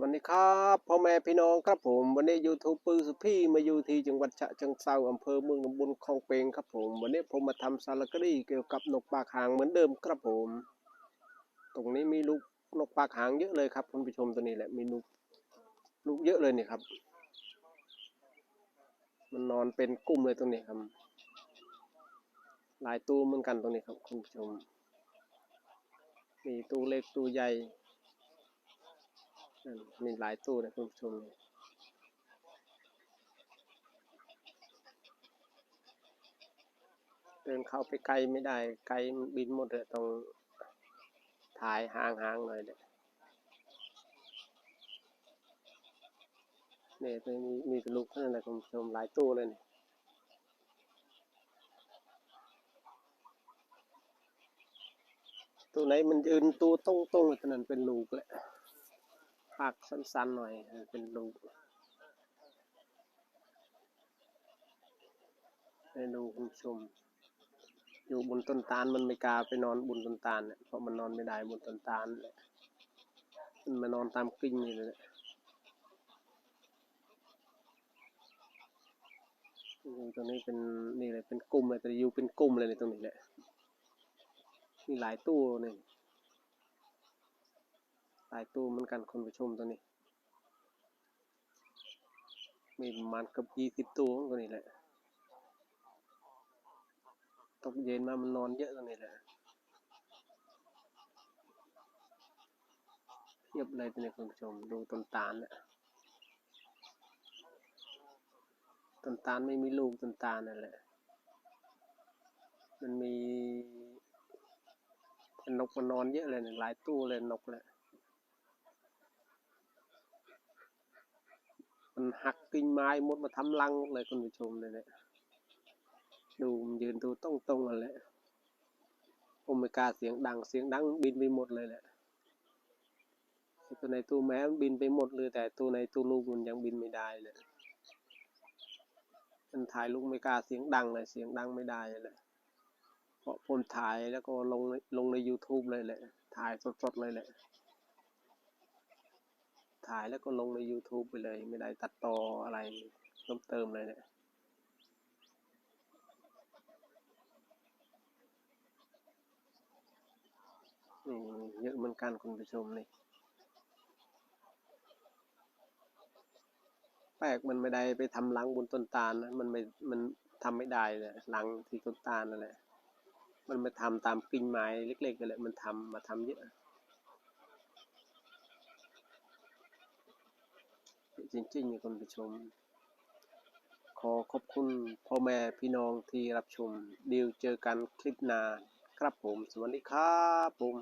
วัสดีครับพ่อแม่พี่น้องครับผมวันนี้ยูทูบปือสุพี่มาอยู่ที่จังหวัดฉะเชิงเซาอำเภอเมืองตำบลคลองเปงครับผม วันนี้ผมมาทำสารคดีเกี่ยวกับนกปากหางเหมือนเดิมครับผม ตรงนี้มีลูกนกปากหางเยอะเลยครับคุณผู้ชมตัวนี้แหละมีลูกลูกเยอะเลยนี่ครับ มันนอนเป็นกลุ่มเลยตรงนี้ครับ หลายตู้เหมือนกันตรงนี้ครับคุณผู้ชม มีตู้เล็กตู้ใหญ่ มีหลายตู้นะคุณผู้ชมเดินเข้าไปไกลไม่ได้ ไกลบินหมดเลยต้องถ่ายห่างๆหน่อยเนี่ยเนี่ยตัวนี้มีแต่ลูกเท่านั้นแหละคุณผู้ชมหลายตู้เลยนี่ตัวไหนมันยืนตัวตรงๆเลยตัวนั้นเป็นลูกแหละ ปากสั้นๆหน่อยเป็นลูกให้ดูคุณผู้ชม อยู่บนต้นตาลมันไม่กล้าไปนอนบนต้นตาลเนี่ยเพราะมันนอนไม่ได้บนต้นตาลแหละมันมานอนตามกิ่งนี่เลยอยู่ตรงนี้เป็นนี่เลยเป็นกลุ่มเลยแต่อยู่เป็นกลุ่มเลยในตรงนี้แหละมีหลายตู้นี่ห ลายตู้เหมือนกันคุณผู้ชมตัวนี้ มีประมาณเกือบยี่สิบตู้ตัวนี้แหละตกเย็นมามันนอนเยอะตรงนี้แหละเทียบเลยตัวนี้คุณผู้ชมดูต้นตาลเนี่ยต้นตาลไม่มีลูกต้นตาลนั่นแหละ มันมีนกมันนอนเยอะเลยเนี่ยหลายตู้เลยนกเลย มันหักกิ่งไม้หมดมาทำรังเลยคุณผู้ชมเลยเนี่ยดูมันยืนดูต้องตรงๆนั่นแหละผมไม่กาเสียงดังเสียงดังบินไปหมดเลยแหละตัวในตู้แม้บินไปหมดเลย แต่ตัวในตู้ลูกมันยังบินไม่ได้เลยมันถ่ายลูกไม่กาเสียงดังเลยเสียงดังไม่ได้เลยเพราะผมถ่ายแล้วก็ลงลงใน YouTube เลยแหละถ่ายสดๆเลยแหละ ถ่ายแล้วก็ลงใน YouTube ไปเลย ไม่ได้ตัดต่ออะไรเพิ่มเติมเลยเนี่ยเยอะเหมือนกันคุณผู้ชมนี่แปลกมันไม่ได้ไปทำรังบนต้นตาลนะมันไม่มันทำไม่ได้เลยรังที่ต้นตาลนั่นแหละมันมาทำตามกิ่งไม้เล็กๆกันแหละมันทำมาทำเยอะ จริงๆคุณผู้ชม ขอขอบคุณพ่อแม่พี่น้องที่รับชม เดียวเจอกันคลิปหน้าครับผม สวัสดีครับผม